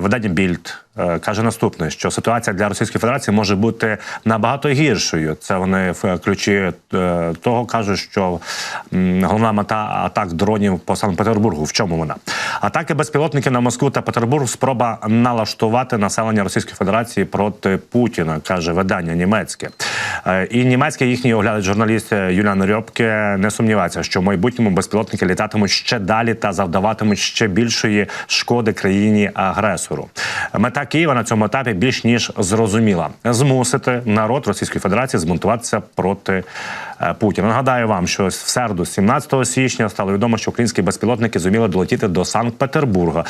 Видання Більд е, каже наступне: що ситуація для Російської Федерації може бути набагато гіршою. Це вони в ключі е, того кажуть, що головна мета атак дронів по Санкт-Петербургу. В чому вона? Атаки безпілотників на Москву та Петербург спроба налаштувати населення Російської Федерації проти Путіна, каже видання німецьке. Е, І німецький їхній оглядач журналіст Юліан Рьопке не сумнівається, що в майбутньому безпілотники літатимуть ще далі та завдаватимуть ще більшої шкоди країні агресору. Мета Києва на цьому етапі більш ніж зрозуміла змусити народ Російської Федерації змонтуватися проти е, Путіна. Нагадаю вам, що в середу, 17 січня, стало відомо, що українські безпілотники зуміли долетіти до Санкт-Петербурга,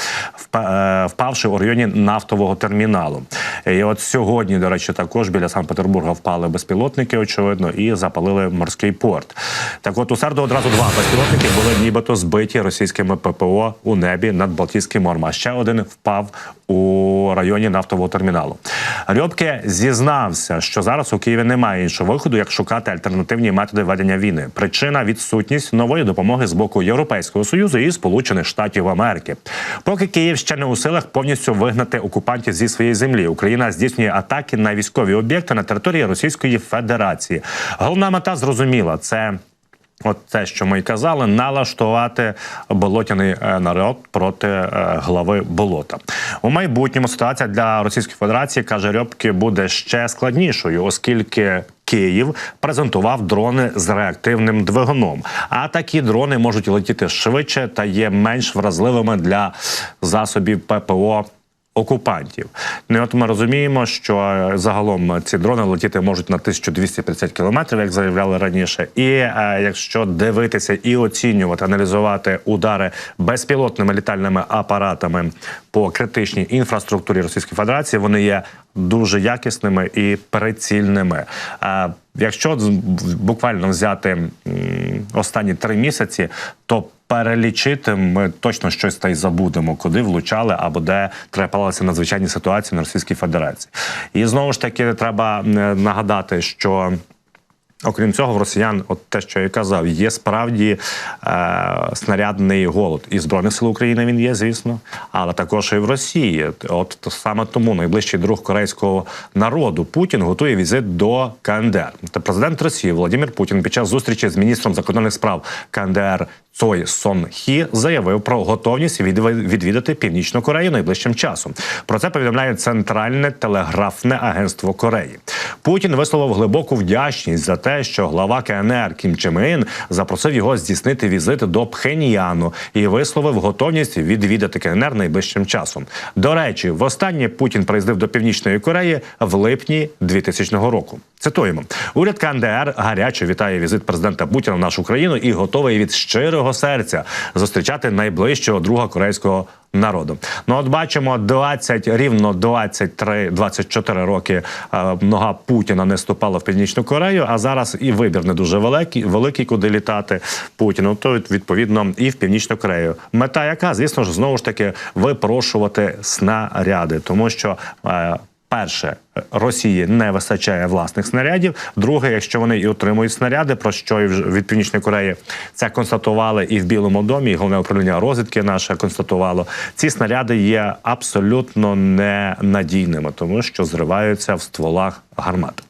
е, впавши у районі нафтового терміналу. І от сьогодні, до речі, також біля Санкт-Петербурга впали безпілотники, очевидно, і запалили морський порт. Так, от у середу одразу два безпілотники були нібито збиті російськими ППО у небі над Балтійським морем. А ще один впав у районі нафтового терміналу. Рьобке зізнався, що зараз у Києві немає іншого виходу, як шукати альтернативні методи ведення війни. Причина відсутність нової допомоги з боку Європейського союзу і Сполучених Штатів Америки. Поки Київ ще не у силах повністю вигнати окупантів зі своєї землі. Україна здійснює атаки на військові об'єкти на території Російської Федерації. Головна мета зрозуміла це. От те, що ми й казали, налаштувати болотяний е, народ проти е, глави болота у майбутньому. Ситуація для Російської Федерації каже Рьобки буде ще складнішою, оскільки. Київ презентував дрони з реактивним двигуном. А такі дрони можуть летіти швидше та є менш вразливими для засобів ППО окупантів. Ну, от ми розуміємо, що е, загалом ці дрони летіти можуть на 1250 кілометрів, як заявляли раніше. І е, якщо дивитися і оцінювати, аналізувати удари безпілотними літальними апаратами по критичній інфраструктурі Російської Федерації, вони є дуже якісними і прицільними. Е, Якщо буквально взяти останні три місяці, то перелічити ми точно щось та й забудемо, куди влучали або де трапилися надзвичайні ситуації на Російській Федерації. І знову ж таки треба нагадати, що. Окрім цього, в росіян, от те, що я казав, є справді е, снарядний голод. І збройних сил України він є, звісно, але також і в Росії. От то саме тому найближчий друг корейського народу Путін готує візит до КНДР. Та президент Росії Володимир Путін під час зустрічі з міністром закордонних справ КНДР Цой Сон Хі заявив про готовність відвідати Північну Корею найближчим часом. Про це повідомляє Центральне телеграфне агентство Кореї. Путін висловив глибоку вдячність за те, що глава КНР Кім Ін запросив його здійснити візит до Пхеньяну і висловив готовність відвідати КНР найближчим часом. До речі, востаннє Путін приїздив до Північної Кореї в липні 2000 року. Цитуємо: уряд КНДР гаряче вітає візит президента Путіна в нашу країну і готовий від щирого серця зустрічати найближчого друга корейського народу. Ну от бачимо 20, рівно 23-24 роки е, нога Путіна не ступала в Північну Корею, а зараз і вибір не дуже великий, великий куди літати Путіну. То відповідно і в Північну Корею. Мета яка, звісно ж, знову ж таки випрошувати снаряди, тому що. Перше, Росії не вистачає власних снарядів. Друге, якщо вони і отримують снаряди, про що і від північної Кореї це констатували і в Білому домі, і головне управління розвідки наше констатувало. Ці снаряди є абсолютно ненадійними, тому що зриваються в стволах гармат.